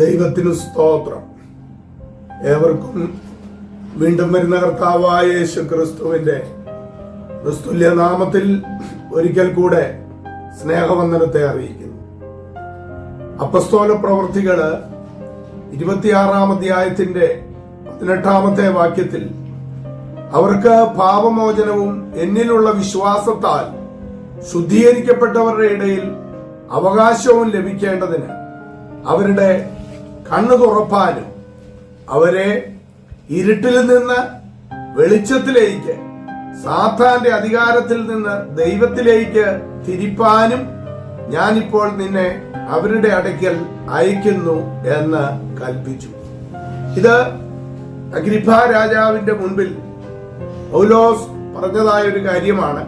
ദൈവത്തിനു സ്തോത്രം. ഏവർക്കും വീണ്ടും വരുന്ന കർത്താവായ യേശു ക്രിസ്തുവിന്റെ ക്രിസ്തുല്യ നാമത്തിൽ ഒരിക്കൽ കൂടെ സ്നേഹവന്ദനത്തെ അറിയിക്കുന്നു. അപ്പസ്തോല പ്രവർത്തികൾ ഇരുപത്തിയാറാം അധ്യായത്തിന്റെ പതിനെട്ടാമത്തെ വാക്യത്തിൽ അവർക്ക് പാപമോചനവും എന്നിലുള്ള വിശ്വാസത്താൽ ശുദ്ധീകരിക്കപ്പെട്ടവരുടെ ഇടയിൽ അവകാശവും ലഭിക്കേണ്ടതിന് അവരുടെ കണ്ണു തുറപ്പാനും അവരെ ഇരുട്ടിൽ നിന്ന് വെളിച്ചത്തിലേക്ക് സാത്താന്റെ അധികാരത്തിൽ നിന്ന് ദൈവത്തിലേക്ക് തിരിപ്പാനും ഞാനിപ്പോൾ നിന്നെ അവരുടെ അടയ്ക്കൽ അയക്കുന്നു എന്ന് കൽപ്പിച്ചു. ഇത് അഗ്രിഭ രാജാവിന്റെ മുൻപിൽ ഔലോസ് പറഞ്ഞതായ ഒരു കാര്യമാണ്.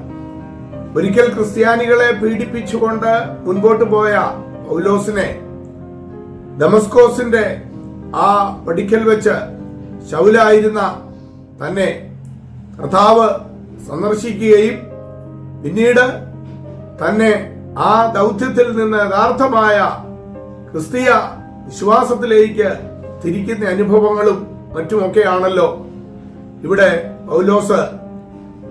ഒരിക്കൽ ക്രിസ്ത്യാനികളെ പീഡിപ്പിച്ചുകൊണ്ട് മുൻപോട്ട് പോയ പൗലോസിനെ ദമസ്കോസിന്റെ ആ പടിക്കൽ വെച്ച് ശൗലായിരുന്ന തന്നെ കർത്താവ് സന്ദർശിക്കുകയും പിന്നീട് തന്നെ ആ ദൗത്യത്തിൽ നിന്ന് യഥാർത്ഥമായ ക്രിസ്തീയ വിശ്വാസത്തിലേക്ക് തിരിക്കുന്ന അനുഭവങ്ങളും മറ്റുമൊക്കെയാണല്ലോ. ഇവിടെ പൗലോസ്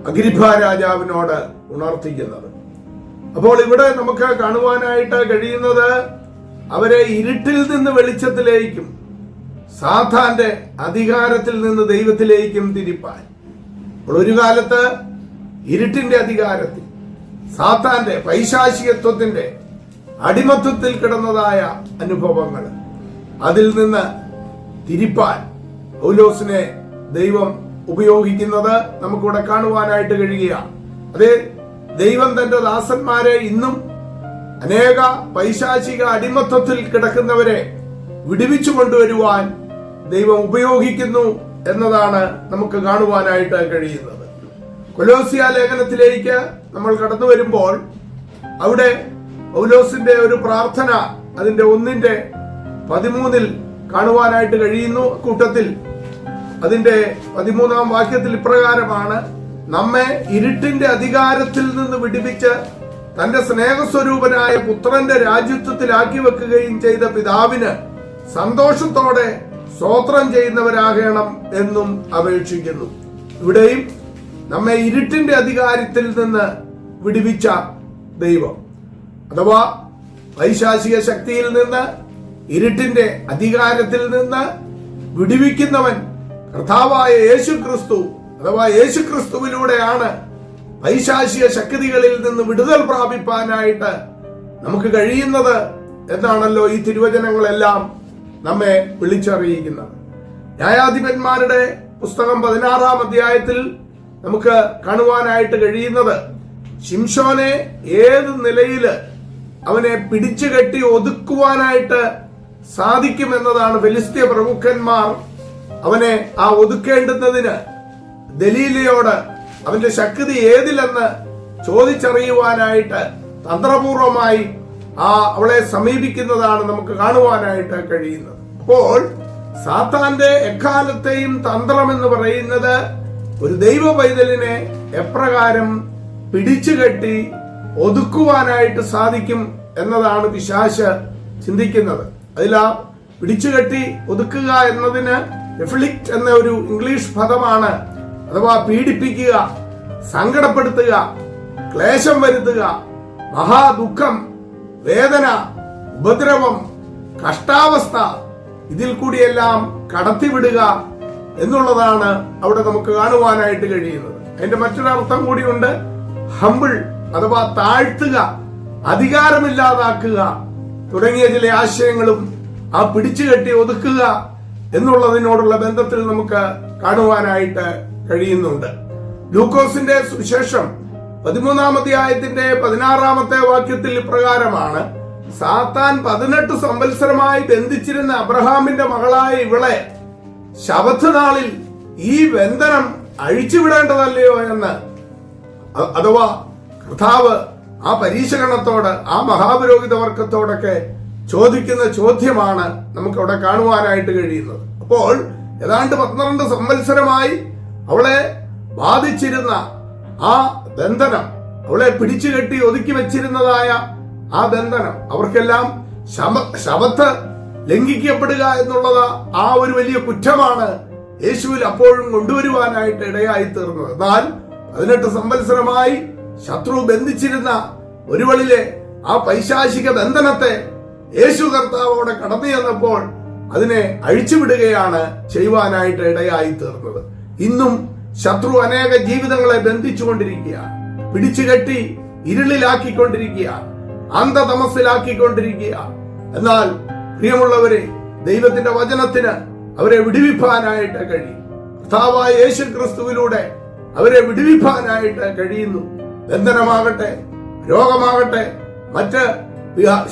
അഗ്രിഭ രാജാവിനോട് ഉണർത്തിക്കുന്നത്. അപ്പോൾ ഇവിടെ നമുക്ക് കാണുവാനായിട്ട് കഴിയുന്നത് അവരെ ഇരുട്ടിൽ നിന്ന് വെളിച്ചത്തിലേക്കും സാധാന്റെ അധികാരത്തിൽ നിന്ന് ദൈവത്തിലേക്കും തിരിപ്പാൻ. അപ്പോൾ ഒരു കാലത്ത് ഇരുട്ടിന്റെ അധികാരത്തിൽ സാത്താന്റെ പൈശാചികത്വത്തിന്റെ അടിമത്വത്തിൽ കിടന്നതായ അനുഭവങ്ങൾ അതിൽ നിന്ന് തിരിപ്പാൻ പൗലോസിനെ ദൈവം ഉപയോഗിക്കുന്നത് നമുക്കിവിടെ കാണുവാനായിട്ട് കഴിയുകയാണ്. അതേ ദൈവം തന്റെ ദാസന്മാരെ ഇന്നും അനേക പൈശാചിക അടിമത്തത്തിൽ കിടക്കുന്നവരെ വിടുവിച്ചു കൊണ്ടുവരുവാൻ ദൈവം ഉപയോഗിക്കുന്നു എന്നതാണ് നമുക്ക് കാണുവാനായിട്ട് കഴിയുന്നത്. കൊലോസിയ ലേഖനത്തിലേക്ക് നമ്മൾ കടന്നു വരുമ്പോൾ അവിടെ പൗലോസിന്റെ ഒരു പ്രാർത്ഥന അതിന്റെ ഒന്നിന്റെ പതിമൂന്നിൽ കാണുവാനായിട്ട് കഴിയുന്നു. കൂട്ടത്തിൽ അതിന്റെ പതിമൂന്നാം വാക്യത്തിൽ ഇപ്രകാരമാണ് നമ്മെ ഇരുട്ടിന്റെ അധികാരത്തിൽ നിന്ന് വിടിപ്പിച്ച് തന്റെ സ്നേഹസ്വരൂപനായ പുത്രന്റെ രാജ്യത്വത്തിലാക്കി വെക്കുകയും ചെയ്ത പിതാവിന് സന്തോഷത്തോടെ സ്വോത്രം ചെയ്യുന്നവരാകണം എന്നും അപേക്ഷിക്കുന്നു. ഇവിടെയും നമ്മെ ഇരുട്ടിന്റെ അധികാരത്തിൽ നിന്ന് വിടുവിച്ച ദൈവം. അഥവാ വൈശാസിക ശക്തിയിൽ നിന്ന് ഇരുട്ടിന്റെ അധികാരത്തിൽ നിന്ന് വിടുവിക്കുന്നവൻ കർത്താവായ യേശു ക്രിസ്തു അഥവാ യേശു ക്രിസ്തുവിലൂടെയാണ് പൈശാചിക ശക്തികളിൽ നിന്ന് വിടുതൽ പ്രാപിപ്പാനായിട്ട് നമുക്ക് കഴിയുന്നത് എന്നാണല്ലോ ഈ തിരുവചനങ്ങളെല്ലാം നമ്മെ വിളിച്ചറിയിക്കുന്നത്. ന്യായാധിപന്മാരുടെ പുസ്തകം പതിനാറാം അധ്യായത്തിൽ നമുക്ക് കാണുവാനായിട്ട് കഴിയുന്നത് ശിംഷോനെ ഏത് നിലയിൽ അവനെ പിടിച്ചു കെട്ടി ഒതുക്കുവാനായിട്ട് സാധിക്കുമെന്നതാണ് ഫെലിസ്തീയ പ്രമുഖന്മാർ അവനെ ആ ഒതുക്കേണ്ടുന്നതിന് ദലീലയോട് അവന്റെ ശക്തി ഏതിലെന്ന് ചോദിച്ചറിയുവാനായിട്ട് തന്ത്രപൂർവമായി ആ അവളെ സമീപിക്കുന്നതാണ് നമുക്ക് കാണുവാനായിട്ട് കഴിയുന്നത്. അപ്പോൾ സാത്താന്റെ എക്കാലത്തെയും തന്ത്രം എന്ന് പറയുന്നത് ഒരു ദൈവ പൈതലിനെ എപ്രകാരം പിടിച്ചുകെട്ടി ഒതുക്കുവാനായിട്ട് സാധിക്കും എന്നതാണ് പിശാശ് ചിന്തിക്കുന്നത്. അതിൽ ആ പിടിച്ചുകെട്ടി ഒതുക്കുക എന്നതിന് റിഫ്ലിക്റ്റ് എന്ന ഒരു ഇംഗ്ലീഷ് പദമാണ് അഥവാ പീഡിപ്പിക്കുക സങ്കടപ്പെടുത്തുക ക്ലേശം വരുത്തുക മഹാദുഃഖം വേദന ഉപദ്രവം കഷ്ടാവസ്ഥ ഇതിൽ കൂടിയെല്ലാം കടത്തിവിടുക എന്നുള്ളതാണ് അവിടെ നമുക്ക് കാണുവാനായിട്ട് കഴിയുന്നത്. അതിന്റെ മറ്റൊരർത്ഥം കൂടിയുണ്ട് ഹമ്പിൾ അഥവാ താഴ്ത്തുക അധികാരമില്ലാതാക്കുക തുടങ്ങിയ ചില ആശയങ്ങളും ആ പിടിച്ചുകെട്ടി ഒതുക്കുക എന്നുള്ളതിനോടുള്ള ബന്ധത്തിൽ നമുക്ക് കാണുവാനായിട്ട് കഴിയുന്നുണ്ട്. ലൂക്കോസിന്റെ സുശേഷം പതിമൂന്നാം അധ്യായത്തിന്റെ പതിനാറാമത്തെ വാക്യത്തിൽ ഇപ്രകാരമാണ് സാത്താൻ പതിനെട്ട് സംവത്സരമായി ബന്ധിച്ചിരുന്ന അബ്രഹാമിന്റെ മകളായ ഇവളെ ശബത്ത് നാളിൽ ഈ ബന്ധനം അഴിച്ചുവിടേണ്ടതല്ലയോ എന്ന് അഥവാ കർത്താവ് ആ പരീക്ഷകണത്തോട് ആ മഹാപുരോഹിത വർഗത്തോടൊക്കെ ചോദിക്കുന്ന ചോദ്യമാണ് നമുക്ക് അവിടെ കാണുവാനായിട്ട് കഴിയുന്നത്. അപ്പോൾ ഏതാണ്ട് പന്ത്രണ്ട് സംവത്സരമായി അവളെ ബാധിച്ചിരുന്ന ആ ബന്ധനം അവളെ പിടിച്ചു കെട്ടി ഒതുക്കി വെച്ചിരുന്നതായ ആ ബന്ധനം അവർക്കെല്ലാം ശമ ശബത്ത് ലംഘിക്കപ്പെടുക എന്നുള്ളത് ആ ഒരു വലിയ കുറ്റമാണ് യേശുവിൽ അപ്പോഴും കൊണ്ടുവരുവാനായിട്ട് ഇടയായി തീർന്നത് എന്നാൽ പതിനെട്ട് സംവത്സരമായി ശത്രു ബന്ധിച്ചിരുന്ന ഒരുവളിലെ ആ പൈശാചിക ബന്ധനത്തെ യേശു കർത്താവോടെ കടന്നു ചെന്നപ്പോൾ അതിനെ അഴിച്ചുവിടുകയാണ് ചെയ്യുവാനായിട്ട് ഇടയായി തീർന്നത് ഇന്നും ശത്രു അനേക ജീവിതങ്ങളെ ബന്ധിച്ചുകൊണ്ടിരിക്കുകയാണ് പിടിച്ചുകെട്ടി ഇരുളിലാക്കിക്കൊണ്ടിരിക്കുകയാണ് അന്ധതമസിലാക്കിക്കൊണ്ടിരിക്കുക എന്നാൽ പ്രിയമുള്ളവരെ ദൈവത്തിന്റെ വചനത്തിന് അവരെ വിടുവിപ്പാനായിട്ട് കഴിയും. കർത്താവായ യേശു ക്രിസ്തുവിലൂടെ അവരെ വിടുവിപ്പാനായിട്ട് കഴിയുന്നു. ബന്ധനമാകട്ടെ രോഗമാകട്ടെ മറ്റ്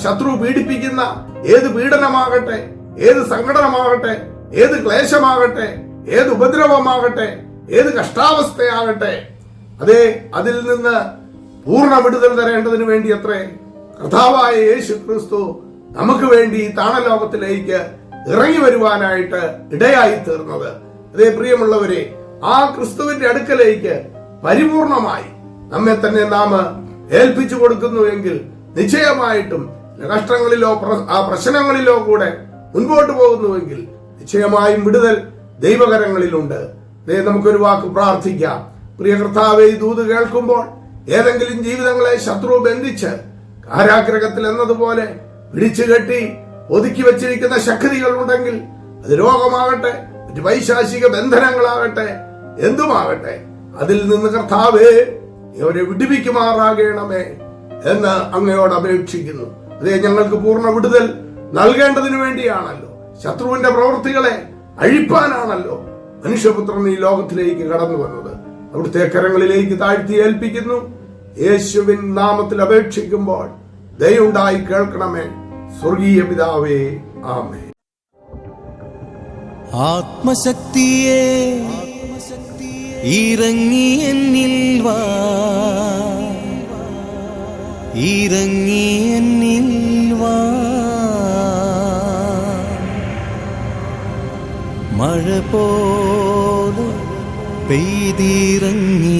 ശത്രു പീഡിപ്പിക്കുന്ന ഏത് പീഡനമാകട്ടെ ഏത് സംഘടനമാകട്ടെ ഏത് ക്ലേശമാകട്ടെ ഏത് ഉപദ്രവമാകട്ടെ ഏത് കഷ്ടാവസ്ഥയാകട്ടെ അതെ അതിൽ നിന്ന് പൂർണ വിടുതൽ തരേണ്ടതിന് വേണ്ടി അത്രേ കർത്താവായ യേശു ക്രിസ്തു നമുക്ക് വേണ്ടി ഈ താണലോകത്തിലേക്ക് ഇറങ്ങി വരുവാനായിട്ട് ഇടയായി തീർന്നത്. അതേ പ്രിയമുള്ളവരെ ആ ക്രിസ്തുവിന്റെ അടുക്കലേക്ക് പരിപൂർണമായി നമ്മെ തന്നെ നാം ഏൽപ്പിച്ചു കൊടുക്കുന്നുവെങ്കിൽ നിശ്ചയമായിട്ടും കഷ്ടങ്ങളിലോ പ്രശ്നങ്ങളിലോ കൂടെ മുൻപോട്ട് പോകുന്നുവെങ്കിൽ നിശ്ചയമായും വിടുതൽ ദൈവകരങ്ങളിലുണ്ട്. നമുക്കൊരു വാക്ക് പ്രാർത്ഥിക്കാം. പ്രിയ കർത്താവെ ദൂത് കേൾക്കുമ്പോൾ ഏതെങ്കിലും ജീവിതങ്ങളെ ശത്രു ബന്ധിച്ച് കാരാഗ്രഹത്തിൽ എന്നതുപോലെ പിടിച്ചു കെട്ടി ഒതുക്കി വെച്ചിരിക്കുന്ന ശക്തികൾ ഉണ്ടെങ്കിൽ അത് രോഗമാകട്ടെ മറ്റ് വൈശാസിക ബന്ധനങ്ങളാകട്ടെ എന്തുമാകട്ടെ അതിൽ നിന്ന് കർത്താവേ അവരെ വിടിപ്പിക്കുമാറാകണമേ എന്ന് അങ്ങയോട് അപേക്ഷിക്കുന്നു. അതേ ഞങ്ങൾക്ക് പൂർണ വിടുതൽ നൽകേണ്ടതിനു വേണ്ടിയാണല്ലോ ശത്രുവിന്റെ പ്രവൃത്തികളെ അഴിപ്പാനാണല്ലോ. മനുഷ്യപുത്രൻ ഈ ലോകത്തിലേക്ക് കടന്നു വന്നത്. അവിടുത്തെ കരങ്ങളിലേക്ക് താഴ്ത്തി ഏൽപ്പിക്കുന്നു. യേശുവിൻ നാമത്തിൽ അപേക്ഷിക്കുമ്പോൾ ദയുണ്ടായി കേൾക്കണമേ. സ്വർഗീയ പിതാവേ ആമേ ആത്മശക്തിയെ ഇറങ്ങി എന്നിൽ വാ. ഇറങ്ങി എന്നിൽ വാ. മഴ പോലെ പെയ്തിറങ്ങി